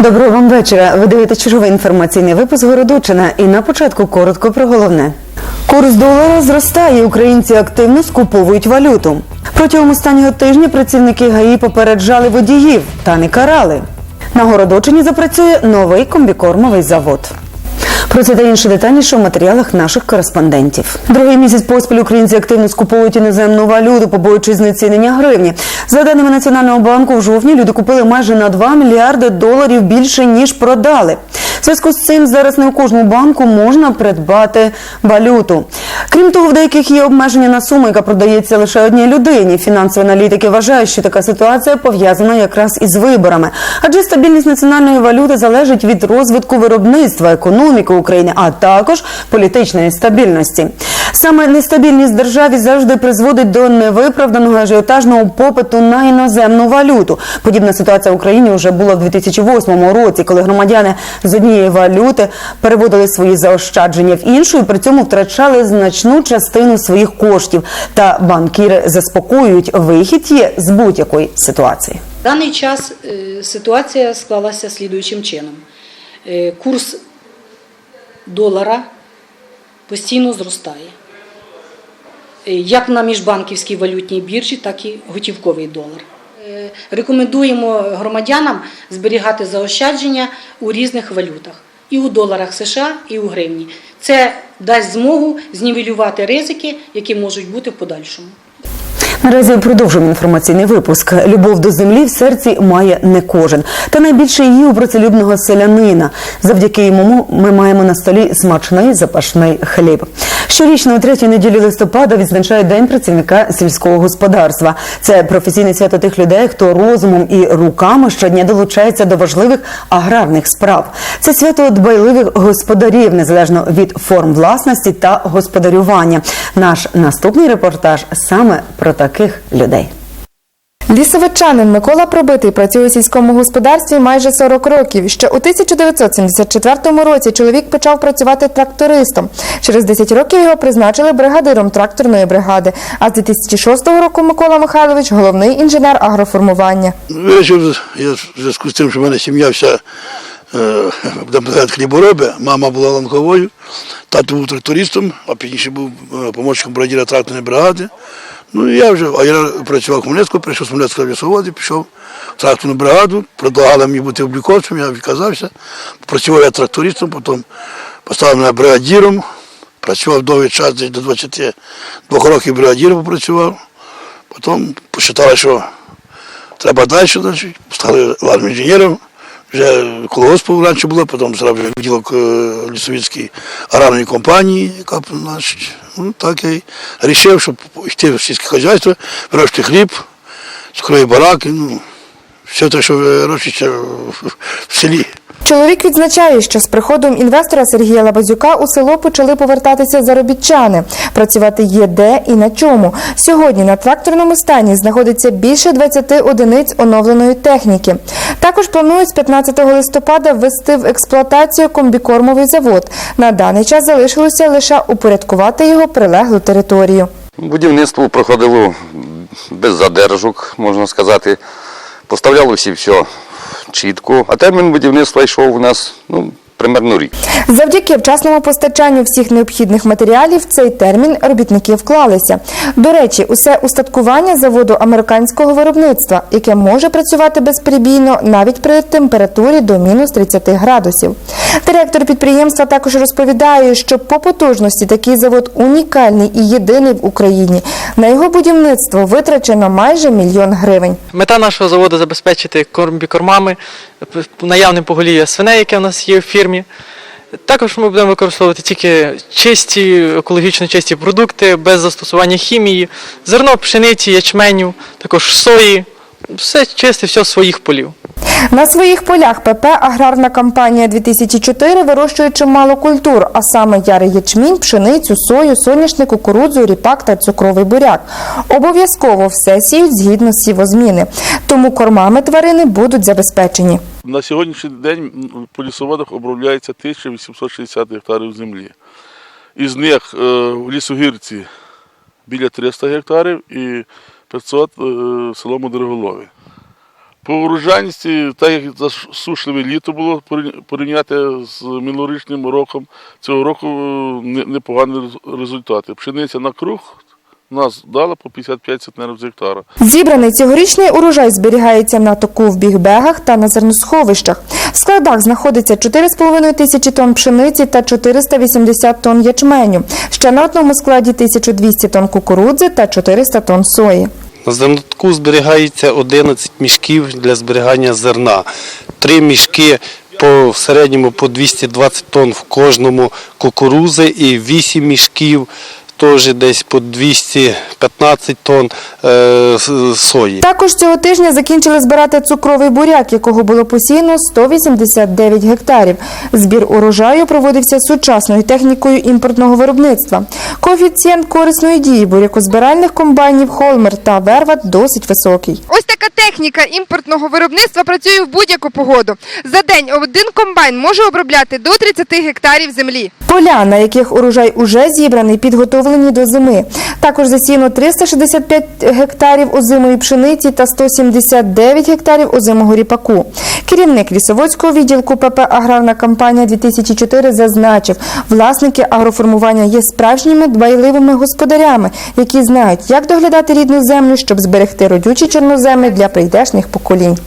Доброго вам вечора. Ви дивитесь черговий інформаційний випуск Городочина. І на початку коротко про головне. Курс долара зростає. Українці активно скуповують валюту. Протягом останнього тижня працівники ГАІ попереджали водіїв та не карали. На Городочині запрацює новий комбікормовий завод. Про це та інше детальніше в матеріалах наших кореспондентів. Другий місяць поспіль українці активно скуповують іноземну валюту, побоюючись знецінення гривні. За даними Національного банку, в жовтні люди купили майже на 2 мільярди доларів більше ніж продали. В зв'язку з цим зараз не у кожному банку можна придбати валюту. Крім того, в деяких є обмеження на суму, яка продається лише одній людині. Фінансові аналітики вважають, що така ситуація пов'язана якраз із виборами, адже стабільність національної валюти залежить від розвитку виробництва, економіки України, а також політичної стабільності. Саме нестабільність державі завжди призводить до невиправданого ажіотажного попиту на іноземну валюту. Подібна ситуація в Україні вже була в 2008 році, коли громадяни з однієї валюти переводили свої заощадження в іншу і при цьому втрачали значну частину своїх коштів. Та банкіри заспокоюють вихід є з будь-якої ситуації. В даний час е, ситуація склалася слідуючим чином. Е, Курс долара постійно зростає. Е, Як на міжбанківській валютній біржі, так і готівковий долар. Е, Рекомендуємо громадянам зберігати заощадження у різних валютах і у доларах США, і у гривні. Це дасть змогу знівелювати ризики, які можуть бути в подальшому. Наразі продовжуємо інформаційний випуск. Любов до землі в серці має не кожен. Та найбільше її у працелюбного селянина. Завдяки йому ми маємо на столі смачний запашний хліб. Щорічно у третій неділі листопада відзначають День працівника сільського господарства. Це професійне свято тих людей, хто розумом і руками щодня долучається до важливих аграрних справ. Це свято дбайливих господарів, незалежно від форм власності та господарювання. Наш наступний репортаж саме про таких людей. Лісовичанин Микола Пробитий працює у сільському господарстві майже 40 років. Ще у 1974 році чоловік почав працювати трактористом. Через 10 років його призначили бригадиром тракторної бригади. А з 2006 року Микола Михайлович головний інженер агроформування. Вирішив я в зв'язку з тим, що в мене сім'я вся е, хлібороби, мама була ланковою, тато був трактористом, а пізніше був е, помічником бригадира тракторної бригади. Ну я вже, а я працював в Хмельницьку, прийшов з Хмельницького лісоводу, пішов в тракторну бригаду, предлагали мені бути обліковцем, я відказався. Працював я трактористом, потім поставили мене бригадіром, працював довгий час, десь до 22 років бригадіром попрацював. Потім посчитали, що Треба далі, значить, стали главним інженером. Вже колгоспу раніше було, потім зробив відділок е, лісовицької аграрної компанії, яка значить, ну, так я вирішив, щоб йти в сільське хазяйство, вирощувати хліб, скрої бараки, ну, все те, що вирощується в селі. Чоловік відзначає, що з приходом інвестора Сергія Лабазюка у село почали повертатися заробітчани. Працювати є де і на чому. Сьогодні на тракторному стані знаходиться більше 20 одиниць оновленої техніки. Також планують з 15 листопада ввести в експлуатацію комбікормовий завод. На даний час залишилося лише упорядкувати його прилеглу територію. Будівництво проходило без задержок, можна сказати. Поставлялося все чітко, а термін будівництва йшов у нас ну, примерно рік. Завдяки вчасному постачанню всіх необхідних матеріалів цей термін робітники вклалися. До речі, усе устаткування заводу американського виробництва, яке може працювати безперебійно навіть при температурі до мінус 30 градусів. Директор підприємства також розповідає, що по потужності такий завод унікальний і єдиний в Україні. На його будівництво витрачено майже мільйон гривень. Мета нашого заводу забезпечити комбікормами, п- наявним поголів'я свиней, яке в нас є в фірмі. Також ми будемо використовувати тільки чисті, екологічно чисті продукти, без застосування хімії, зерно, пшениці, ячменю, також сої, все чисте, все з своїх полів. На своїх полях ПП Аграрна компанія 2004 вирощує чимало культур, а саме ярий ячмінь, пшеницю, сою, соняшник, кукурудзу, ріпак та цукровий буряк. Обов'язково все сіють згідно сівозміни, тому кормами тварини будуть забезпечені. На сьогоднішній день по лісоводах обробляється 1860 гектарів землі. Із них е, в лісогірці біля 300 гектарів і 500 е, село Мудроголові. По урожайності, так як засушливе літо було порівня- порівняти з минулорічним роком, цього року е, непогані рез- результати. Пшениця на круг нас дала по 55 центнерів з гектара. Зібраний цьогорічний урожай зберігається на току в бігбегах та на зерносховищах. В складах знаходиться 4,5 тисячі тонн пшениці та 480 тонн ячменю. Ще на одному складі 1200 тонн кукурудзи та 400 тонн сої. На зернотку зберігається 11 мішків для зберігання зерна. Три мішки по в середньому по 220 тонн в кожному кукурузи і 8 мішків теж десь по 215 тонн е, сої. Також цього тижня закінчили збирати цукровий буряк, якого було посіяно 189 гектарів. Збір урожаю проводився сучасною технікою імпортного виробництва. Коефіцієнт корисної дії бурякозбиральних комбайнів Холмер та Верват досить високий. Ось така техніка імпортного виробництва працює в будь-яку погоду. За день один комбайн може обробляти до 30 гектарів землі. Поля, на яких урожай уже зібраний, підготовлені до зими. Також засіяно 365 гектарів озимої пшениці та 179 гектарів озимого ріпаку. Керівник лісоводського відділку ПП «Аграрна кампанія 2004» зазначив, власники агроформування є справжніми дбайливими господарями, які знають, як доглядати рідну землю, щоб зберегти родючі чорноземи для прийдешніх поколінь.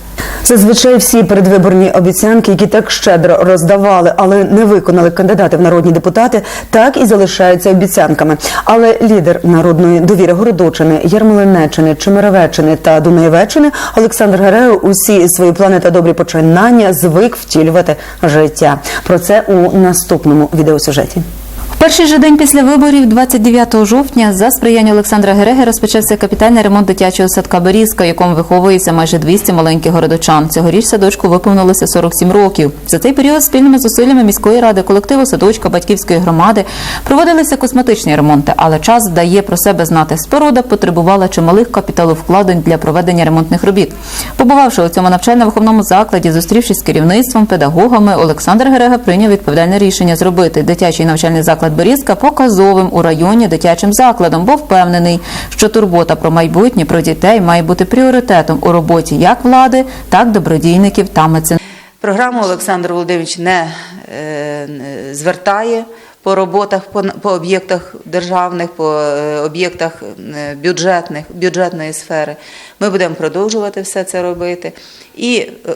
Зазвичай всі передвиборні обіцянки, які так щедро роздавали, але не виконали кандидати в народні депутати, так і залишаються обіцянками. Але лідер народної довіри Городочини, Ярмолинеччини, Чемеровеччини та Дунаєвеччини Олександр Герео усі свої плани та добрі починання звик втілювати життя. Про це у наступному відеосюжеті. Перший же день після виборів, 29 жовтня, за сприяння Олександра Гереги розпочався капітальний ремонт дитячого садка Берізка, в якому виховується майже 200 маленьких городочан. Цьогоріч садочку виповнилося 47 років. За цей період спільними зусиллями міської ради, колективу садочка, батьківської громади проводилися косметичні ремонти, але час дає про себе знати. Споруда потребувала чималих капіталовкладень для проведення ремонтних робіт. Побувавши у цьому навчально-виховному закладі, зустрівшись з керівництвом, педагогами, Олександр Герега прийняв відповідальне рішення зробити дитячий навчальний заклад Берізка показовим у районі дитячим закладом, бо впевнений, що турбота про майбутнє про дітей має бути пріоритетом у роботі як влади, так добродійників та меценатів. Програму Олександр Володимирович не е, звертає по роботах, по, по об'єктах державних, по е, об'єктах бюджетних, бюджетної сфери. Ми будемо продовжувати все це робити і е,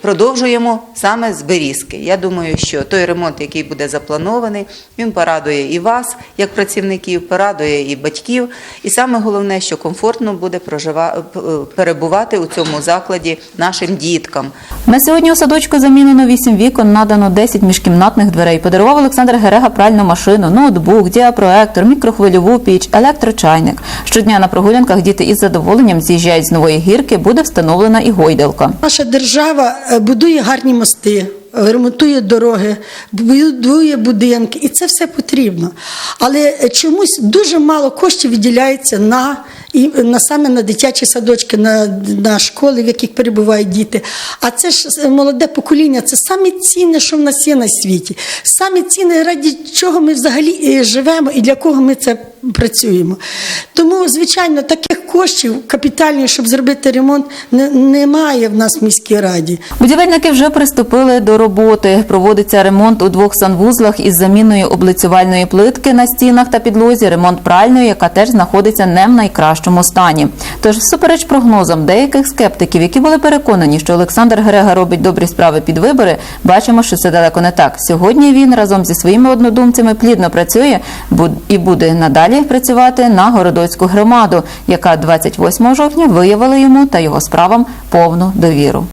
продовжуємо саме з Берізки. Я думаю, що той ремонт, який буде запланований, він порадує і вас, як працівників, порадує і батьків. І саме головне, що комфортно буде прожива... п- е, перебувати у цьому закладі нашим діткам. На сьогодні у садочку замінено 8 вікон, надано 10 міжкімнатних дверей. Подарував Олександр Герега пральну машину, ноутбук, діапроектор, мікрохвильову піч, електрочайник. Щодня на прогулянках діти із задоволенням з'їжджають з нової гірки, буде встановлена і гойдалка. Наша держава е, будує гарні мости, е, ремонтує дороги, будує будинки, і це все потрібно. Але чомусь дуже мало коштів виділяється на, на саме на дитячі садочки, на, на школи, в яких перебувають діти. А це ж е, молоде покоління, це саме цінне, що в нас є на світі. Саме цінне, раді чого ми взагалі живемо і для кого ми це працюємо. Тому, звичайно, таких коштів капітальних, щоб зробити ремонт, не- немає в нас в міській раді. Будівельники вже приступили до роботи. Проводиться ремонт у двох санвузлах із заміною облицювальної плитки на стінах та підлозі, ремонт пральної, яка теж знаходиться не в найкращому стані. Тож, всупереч прогнозам деяких скептиків, які були переконані, що Олександр Герега робить добрі справи під вибори, бачимо, що це далеко не так. Сьогодні він разом зі своїми однодумцями плідно працює і буде надалі працювати на городоцьку громаду, яка 28 жовтня виявила йому та його справам повну довіру.